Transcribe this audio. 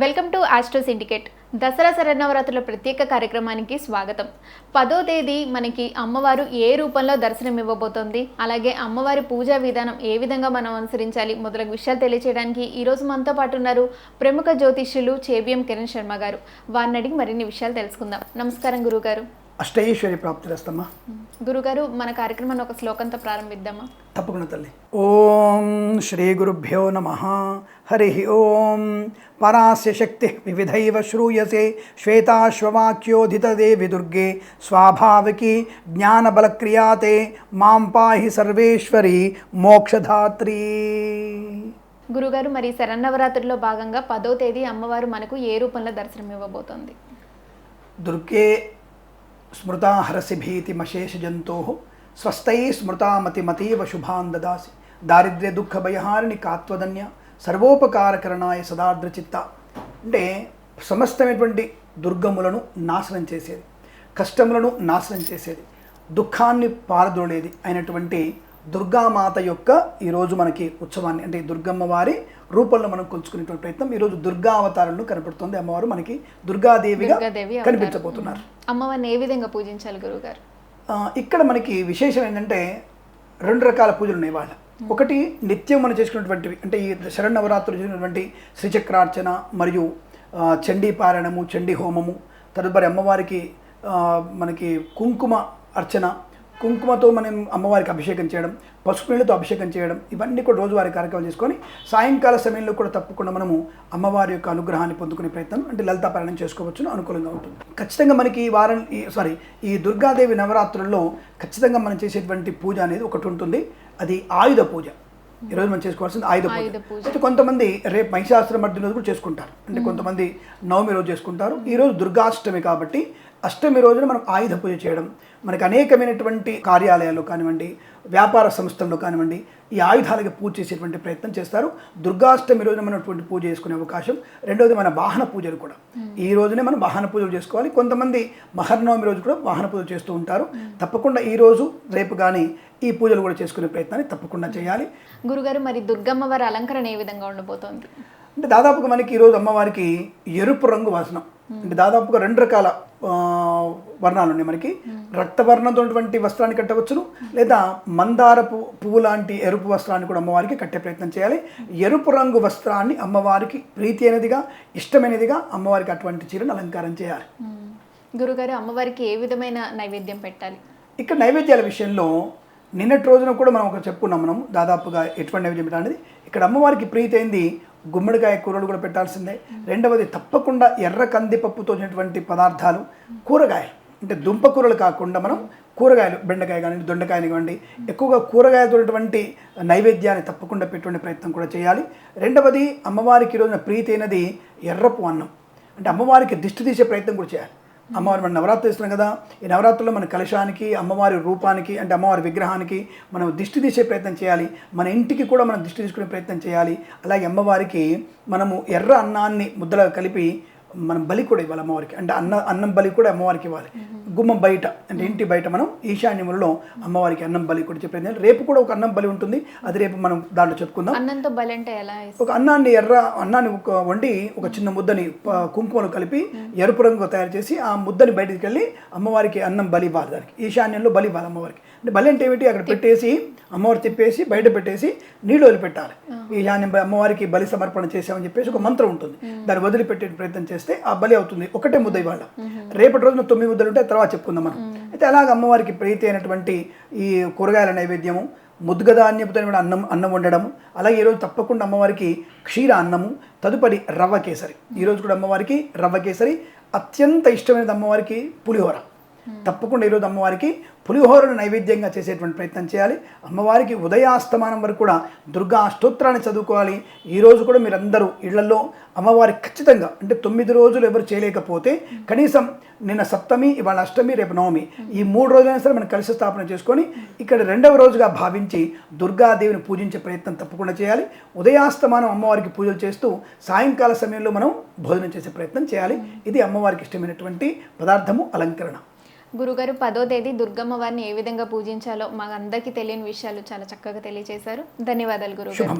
Welcome to Astro Syndicate. Dasara శరన్నవరాత్రుల ప్రత్యేక కార్యక్రమానికి స్వాగతం. పదో తేదీ మనకి అమ్మవారు ఏ రూపంలో దర్శనం ఇవ్వబోతోంది? అలాగే అమ్మవారి పూజా విధానం ఏ విధంగా మనం అనుసరించాలి? మొదలగు విషయాలు తెలియచేయడానికి ఈరోజు మనతో పాటు ఉన్నారు ప్రముఖ జ్యోతిష్యులు చేబిఎం కిరణ్ శర్మ గారు. వారిని అడిగి మరిన్ని విషయాలు తెలుసుకుందాం. నమస్కారం గురుగారు. అష్టైశ్వర్య ప్రాప్తిరస్తమ్మా గురుగారు మన కార్యక్రమాన్ని ఒక శ్లోకంతో ప్రారంభిద్దామా? తప్పకుండా తల్లి. ఓం శ్రీ గురుభ్యో నమ. హరి ఓం. పరాస్య శక్తి వివిధైవ శ్రూయసే. శ్వేతాశ్వవాక్యోధితదేవి దుర్గే స్వాభావికి జ్ఞానబలక్రియాతే. మాం పాహి సర్వేశ్వరి మోక్షధాత్రీ. గురుగారు మరి శరన్నవరాత్రుల్లో భాగంగా పదో తేదీ అమ్మవారు మనకు ఏ రూపంలో దర్శనం ఇవ్వబోతోంది దుర్గే స్మృతా హరసి భీతిమశేషజంతో స్వస్థై స్మృతామతిమతీవ శుభాన్ దదాసి. దారిద్ర్య దుఃఖ భయహారిణి కాత్వదన్య సర్వోపకారకరణాయ సదార్ద్రచిత్త. అంటే సమస్తమైనటువంటి దుర్గములను నాశనం చేసేది కష్టములను నాశనం చేసేది దుఃఖాన్ని పారదోడేది అయినటువంటి దుర్గామాత యొక్క ఈరోజు మనకి ఉత్సవాన్ని అంటే దుర్గమ్మ వారి రూపంలో మనం కొలుచుకునేటువంటి ప్రయత్నం ఈరోజు దుర్గా అవతారంలో కనపడుతుంది. అమ్మవారు మనకి దుర్గాదేవిగా. కనిపించబోతున్నారు. అమ్మవారిని ఏ విధంగా పూజించాలి గురుగారు ఇక్కడ మనకి విశేషం ఏంటంటే రెండు రకాల పూజలు ఉన్నాయి వాళ్ళ. ఒకటి నిత్యం మనం చేసుకున్నటువంటివి అంటే ఈ శరణవరాత్రులు చేసినటువంటి శ్రీచక్రార్చన మరియు చండీ పారాయణము చండీ హోమము తదుపరి అమ్మవారికి మనకి కుంకుమ అర్చన కుంకుమతో మనం అమ్మవారికి అభిషేకం చేయడం పసుపు నీళ్ళతో అభిషేకం చేయడం ఇవన్నీ కూడా రోజువారీ కార్యక్రమం చేసుకొని సాయంకాల సమయంలో కూడా తప్పకుండా మనము అమ్మవారి యొక్క అనుగ్రహాన్ని పొందుకునే ప్రయత్నం అంటే లలితా పారాయణం చేసుకోవచ్చును అనుకూలంగా ఉంటుంది. ఖచ్చితంగా మనకి ఈ వారం ఈ సారీ ఈ దుర్గాదేవి నవరాత్రుల్లో ఖచ్చితంగా మనం చేసేటువంటి పూజ అనేది ఒకటి ఉంటుంది. అది ఆయుధ పూజ. ఈరోజు మనం చేసుకోవాల్సింది ఆయుధ పూజ. ఆయుధ పూజ. అయితే కొంతమంది రేపు మహిషాస్త్ర మధ్య రోజు కూడా చేసుకుంటారు. అంటే కొంతమంది నవమి రోజు చేసుకుంటారు. ఈరోజు దుర్గాష్టమి కాబట్టి అష్టమి రోజున మనం ఆయుధ పూజ చేయడం మనకి అనేకమైనటువంటి కార్యాలయాల్లో కానివ్వండి వ్యాపార సంస్థల్లో కానివ్వండి ఈ ఆయుధాలకి పూజ చేసేటువంటి ప్రయత్నం చేస్తారు. దుర్గాష్టమి రోజున మనం అటువంటి పూజ చేసుకునే అవకాశం రెండోది మన వాహన పూజలు కూడా. ఈ రోజునే మనం వాహన పూజలు చేసుకోవాలి. కొంతమంది మహర్నవమి రోజు కూడా వాహన పూజలు చేస్తూ ఉంటారు. తప్పకుండా ఈ రోజు రేపు కానీ ఈ పూజలు కూడా చేసుకునే ప్రయత్నాన్ని తప్పకుండా చేయాలి. గురుగారు మరి దుర్గమ్మ వారి అలంకరణ ఏ విధంగా ఉండబోతోంది? అంటే దాదాపుగా మనకి ఈరోజు అమ్మవారికి ఎరుపు రంగు వసనం. అంటే దాదాపుగా రెండు రకాల వర్ణాలు ఉన్నాయి మనకి. రక్తవర్ణంతో వస్త్రాన్ని కట్టవచ్చును లేదా మందారపు పువ్వు లాంటి ఎరుపు వస్త్రాన్ని కూడా అమ్మవారికి కట్టే ప్రయత్నం చేయాలి. ఎరుపు రంగు వస్త్రాన్ని అమ్మవారికి ప్రీతి అయినదిగా ఇష్టమైనదిగా అమ్మవారికి అటువంటి చీరను అలంకారం చేయాలి. గురుగారు అమ్మవారికి ఏ విధమైన నైవేద్యం పెట్టాలి? ఇక్కడ నైవేద్యాల విషయంలో నిన్నటి రోజున కూడా మనం ఒక చెప్పుకున్నాం మనం దాదాపుగా ఎటువంటి నైవేద్యం పెట్టాలనేది. ఇక్కడ అమ్మవారికి ప్రీతి అయింది గుమ్మడికాయ కూరలు కూడా పెట్టాల్సిందే. రెండవది తప్పకుండా ఎర్ర కందిపప్పుతో చేసినటువంటి పదార్థాలు కూరగాయలు. అంటే దుంప కూరలు కాకుండా మనం కూరగాయలు బెండకాయ కానివ్వండి దొండకాయ కానివ్వండి ఎక్కువగా కూరగాయలతో ఉన్నటువంటి నైవేద్యాన్ని తప్పకుండా పెట్టుకునే ప్రయత్నం కూడా చేయాలి. రెండవది అమ్మవారికి ఈరోజున రోజున ప్రీతి అయినది ఎర్రపు అన్నం. అంటే అమ్మవారికి దిష్టి తీసే ప్రయత్నం కూడా చేయాలి. అమ్మవారి మనం నవరాత్రి ఇస్తున్నాం కదా. ఈ నవరాత్రుల్లో మన కలశానికి అమ్మవారి రూపానికి అంటే అమ్మవారి విగ్రహానికి మనం దిష్టి తీసే ప్రయత్నం చేయాలి. మన ఇంటికి కూడా మనం దిష్టి తీసుకునే ప్రయత్నం చేయాలి. అలాగే అమ్మవారికి మనము ఎర్ర అన్నాన్ని ముద్దలో కలిపి మనం బలి కూడా ఇవ్వాలి అమ్మవారికి. అంటే అన్న అన్నం బలి కూడా అమ్మవారికి ఇవ్వాలి. గుమ్మం బయట అంటే ఇంటి బయట మనం ఈశాన్యములలో అమ్మవారికి అన్నం బలి కూడా చెప్పే ప్రయత్నం రేపు కూడా ఒక అన్నం బలి ఉంటుంది. అది రేపు మనం దాంట్లో చెప్పుకుందాం. అన్నంతో బలి అంటే ఎలా? ఒక అన్నాన్ని ఎర్ర అన్నాన్ని ఒక వండి ఒక చిన్న ముద్దని కుంకుమలు కలిపి ఎరుపు రంగు తయారు చేసి ఆ ముద్దని బయటికి వెళ్ళి అమ్మవారికి అన్నం బలి ఇవ్వాలి దానికి. ఈశాన్యంలో బలి ఇవ్వాలి అమ్మవారికి. అంటే బలి అంటే ఏమిటి? అక్కడ పెట్టేసి అమ్మవారు తిప్పేసి బయట పెట్టేసి నీళ్ళు వదిలిపెట్టాలి. ఈశాన్యం బ- అమ్మవారికి బలి సమర్పణ చేసామని చెప్పేసి ఒక మంత్రం ఉంటుంది. దాన్ని వదిలిపెట్టే ప్రయత్నం చేస్తే ఆ బలి అవుతుంది. ఒకటే ముద్ద ఇవాళ. రేపటి రోజున తొమ్మిది ముద్దలు ఉంటే తర్వాత చెప్పుకుందాం మనం. అయితే అలాగ అమ్మవారికి ప్రీతి అయినటువంటి ఈ కూరగాయల నైవేద్యము ముద్గధాన్యపుతో కూడా అన్నం అన్నం వండడము అలాగే ఈరోజు తప్పకుండా అమ్మవారికి క్షీర అన్నము తదుపరి రవ్వ కేసరి. ఈరోజు కూడా అమ్మవారికి రవ్వ కేసరి అత్యంత ఇష్టమైనది అమ్మవారికి పులిహోర. తప్పకుండా ఈరోజు అమ్మవారికి పులిహోరను నైవేద్యంగా చేసేటువంటి ప్రయత్నం చేయాలి. అమ్మవారికి ఉదయాస్తమానం వరకు కూడా దుర్గా అష్టోత్తరాన్ని చదువుకోవాలి. ఈ రోజు కూడా మీరందరూ ఇళ్ళలో అమ్మవారికి ఖచ్చితంగా అంటే తొమ్మిది రోజులు ఎవరు చేయలేకపోతే కనీసం నిన్న సప్తమి ఇవాళ అష్టమి రేపు నవమి ఈ మూడు రోజులైనా సరే మనం కలిసి స్థాపన చేసుకొని ఇక్కడ రెండవ రోజుగా భావించి దుర్గాదేవిని పూజించే ప్రయత్నం తప్పకుండా చేయాలి. ఉదయాస్తమానం అమ్మవారికి పూజలు చేస్తూ సాయంకాల సమయంలో మనం భోజనం చేసే ప్రయత్నం చేయాలి. ఇది అమ్మవారికి ఇష్టమైనటువంటి పదార్థము అలంకరణ. గురుగారు పదో తేదీ దుర్గమ్మ వారిని ఏ విధంగా పూజించాలో మాకు అందరికీ తెలియని విషయాలు చాలా చక్కగా తెలియజేశారు ధన్యవాదాలు గురుగారు.